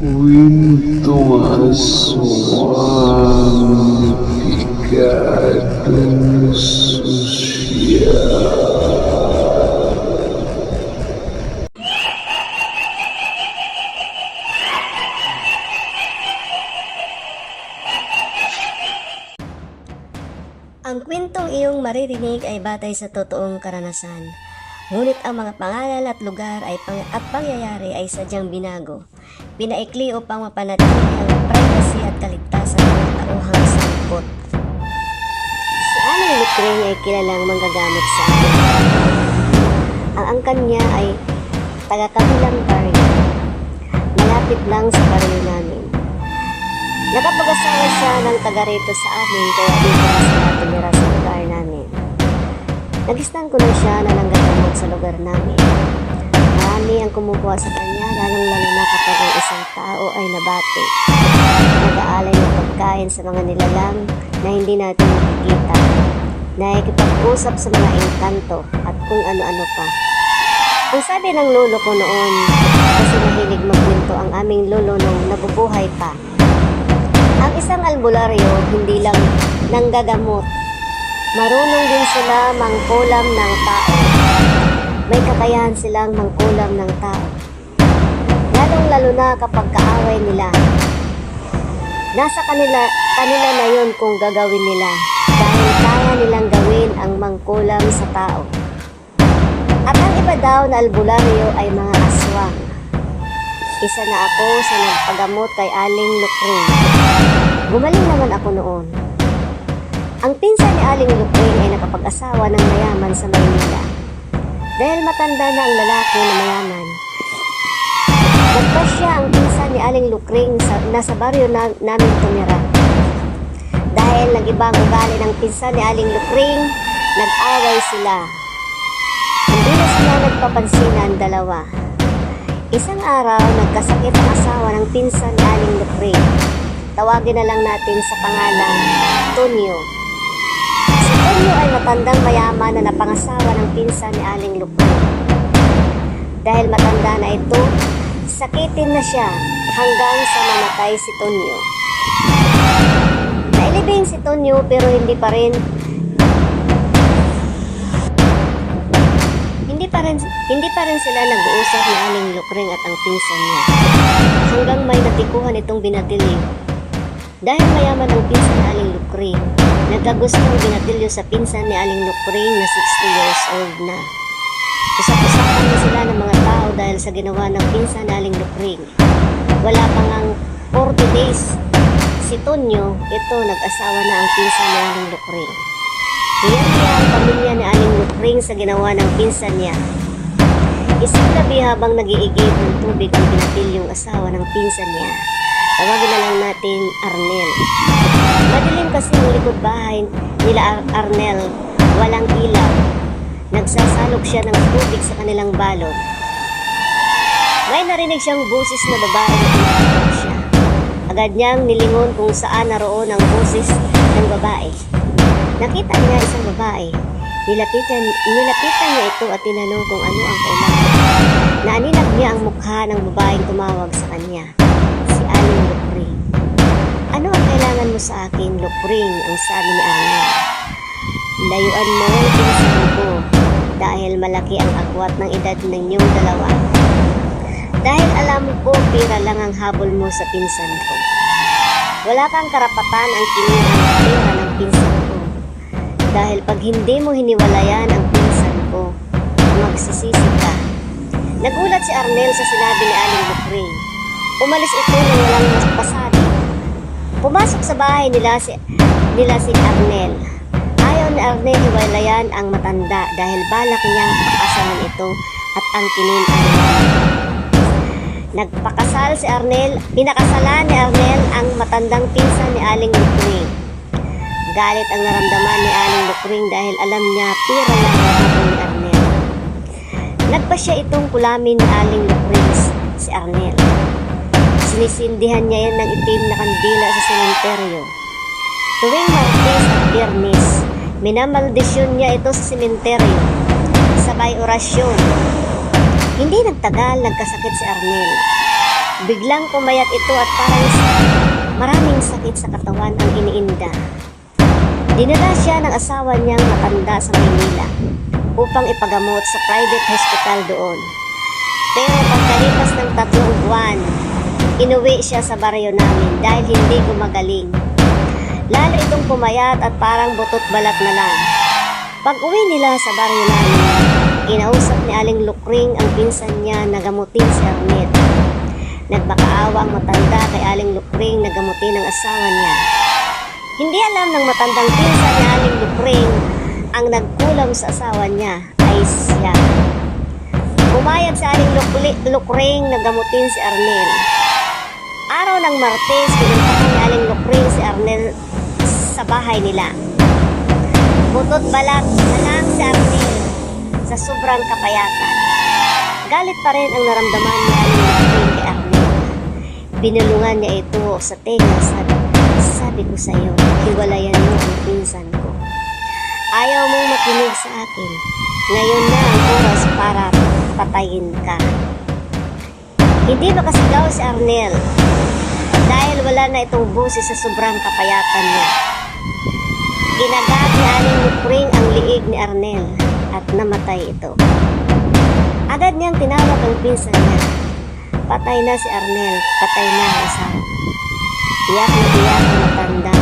Kwentong aswang pikadong sosyal. Ang kwentong iyong maririnig ay batay sa totoong karanasan. Ngunit ang mga pangalan at lugar ay pang at pangyayari ay sadyang binago. Pinaikli upang mapanatili ang privacy at kaligtasan ng tauhang sangkot. Si Aling Lukring ay kilalang manggagamot sa amin. Ang angkan niya ay taga-kabilang baryo. Malapit lang sa baryo namin. Nakapag-asawa siya ng taga rito sa amin kaya dito sila tumira sa lugar namin. Nagistan ko na siya na nanggagamot sa lugar namin. Marami ang kumukuha sa kanya lalong lalo na kapag ang isang tao ay nabati. Nag-aalay ng pagkain sa mga nilalang na hindi natin nakikita. Nakikipag-usap sa mga engkanto at kung ano-ano pa. Ang sabi ng lolo ko noon, kasi mahilig magkwento ang aming lolo nung nabubuhay pa. Ang isang albularyo hindi lang nanggagamot. Marunong din sila mangkulam ng tao. May kakayahan silang mangkulam ng tao. Lalong lalo na kapag kaaway nila. Nasa kanila, kanila na yun kung gagawin nila dahil kaya nilang gawin ang mangkulam sa tao. At ang iba daw na albularyo ay mga aswang. Isa na ako sa nagpagamot kay Aling Lukring. Gumaling naman ako noon. Ang pinsan ni Aling Lukring ay nakapag-asawa ng mayaman sa Maynila. Dahil matanda na ang lalaki na mayaman. Ang Aling Lukring sa, nasa baryo na, namin tumira. Dahil nag-iba ang ugali ng pinsan ni Aling Lukring, nag-away sila. Hindi na sila nagpapansinan dalawa. Isang araw, nagkasakit ang asawa ng pinsan ni Aling Lukring. Tawagin na lang natin sa pangalang Tonyo. Si Tonyo ay matandang mayaman na napangasawa ng pinsan ni Aling Lukring. Dahil matanda na ito, sakitin na siya hanggang sa mamatay si Tonyo. Nailibing si Tonyo pero hindi pa rin hindi pa rin hindi pa rin sila nag-uusap ni Aling Lukring at ang pinsan niya. Hanggang may natikuhan itong binatilyo. Dahil mayaman ang pinsan ni Aling Lukring, nagkagustong binatilyo sa pinsan ni Aling Lukring na 60 years old na. Usap-usapan na sila ng mga tao dahil sa ginawa ng pinsan ni Aling. Wala pa ngang 40 days. Si Tonyo, ito nag-asawa na ang pinsan ni Aling Lukring. Hiyan niya ang pamilya ni Aling Lukring sa ginawa ng pinsan niya. Isang gabi habang nagiigib ng tubig ang pinatilyong asawa ng pinsan niya. Tawagin na lang natin Arnel. Madilim kasi ang likod bahay nila Ar- Arnel. Walang ilaw. Nagsasalok siya ng tubig sa kanilang balot. May narinig siyang busis na babae na siya. Agad niyang nilingon kung saan naroon ang busis ng babae. Nakita niya isang babae. Nilapitan, nilapitan niya ito at tinanong kung ano ang kailangan. Naaninag niya ang mukha ng babaeng tumawag sa kanya. Si Aling Lupring. Ano ang kailangan mo sa akin, Lupring? Ang sabi ni Arnel. Layuan mo ang pinsan ko dahil malaki ang agwat ng edad ninyong dalawa. Dahil alam ko pira lang ang habol mo sa pinsan ko. Wala kang karapatan ang kinuha ng pera ng pinsan ko. Dahil pag hindi mo hiniwalayan ang pinsan ko, magsisisi ka. Nagulat si Arnel sa sinabi ni Aling Lukring. Umalis ito nang walang pasabi. Pumasok sa bahay nila si, nila si Arnel. Ayaw ni Arnel hiwalayan ang matanda dahil balak niyang pakasalan ito at ang kinin Nagpakasal si Arnel, pinakasalan ni Arnel ang matandang pinsan ni Aling Lukring. Galit ang naramdaman ni Aling Lukring dahil alam niya pira habol ni Arnel. Nagpa siya itong kulamin ni Aling Lukring, si Arnel. Sinisindihan niya yan ng itim na kandila sa sementeryo. Tuwing Martes at Biyernes, minamaldisyon niya ito sa sementeryo. Sabay orasyon. Hindi nagtagal, nagkasakit si Arnel. Biglang pumayat ito at parang maraming sakit sa katawan ang iniinda. Dinala siya ng asawa niyang matanda sa Maynila upang ipagamot sa private hospital doon. Pero pagkalipas ng tatlong buwan, inuwi siya sa baryo namin dahil hindi gumagaling. Lalo itong pumayat at parang butot balat na lang. Pag uwi nila sa baryo namin, kinausap ni Aling Lukring ang pinsan niya na gamutin si Arnett. Nagmakaawa ang matanda kay Aling Lukring na gamutin ang asawa niya. Hindi alam ng matandang pinsan ni Aling Lukring ang nagkulam sa asawa niya ay siya. Umayag sa Aling Lukli, Lukring na gamutin si Arnel. Araw ng Martes, pinuntahan ni Aling Lukring si Arnel sa bahay nila. Butot balat na lang si Arnel sa sobrang kapayatan. Galit pa rin ang naramdaman ni Lukring kay Arnel. Binulungan niya ito sa tenga sabi, sabi ko sa iyo, hiwalayan mo ang pinsan ko. Ayaw mong makinig sa akin. Ngayon na ang oras para patayin ka. Hindi makasigaw si Arnel dahil wala na itong busis sa sobrang kapayatan niya. Ginagat ni Aling Lupring ang liig ni Arnel at namatay ito. Agad niyang tinawag ang pinsan niya. Patay na si Arnel, patay na ang asawa. Iyak na iyak ang matanda.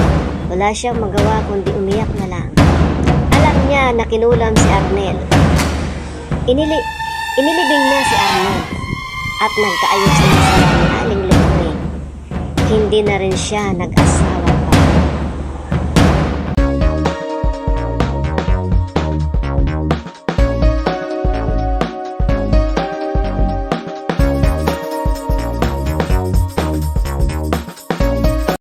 Wala siyang magawa kundi umiyak na lang. Alam niya na kinulam si Arnel. Inili inilibing niya si Arnel at nagkaayos na ni Aling Lupring. Hindi na rin siya nag-asa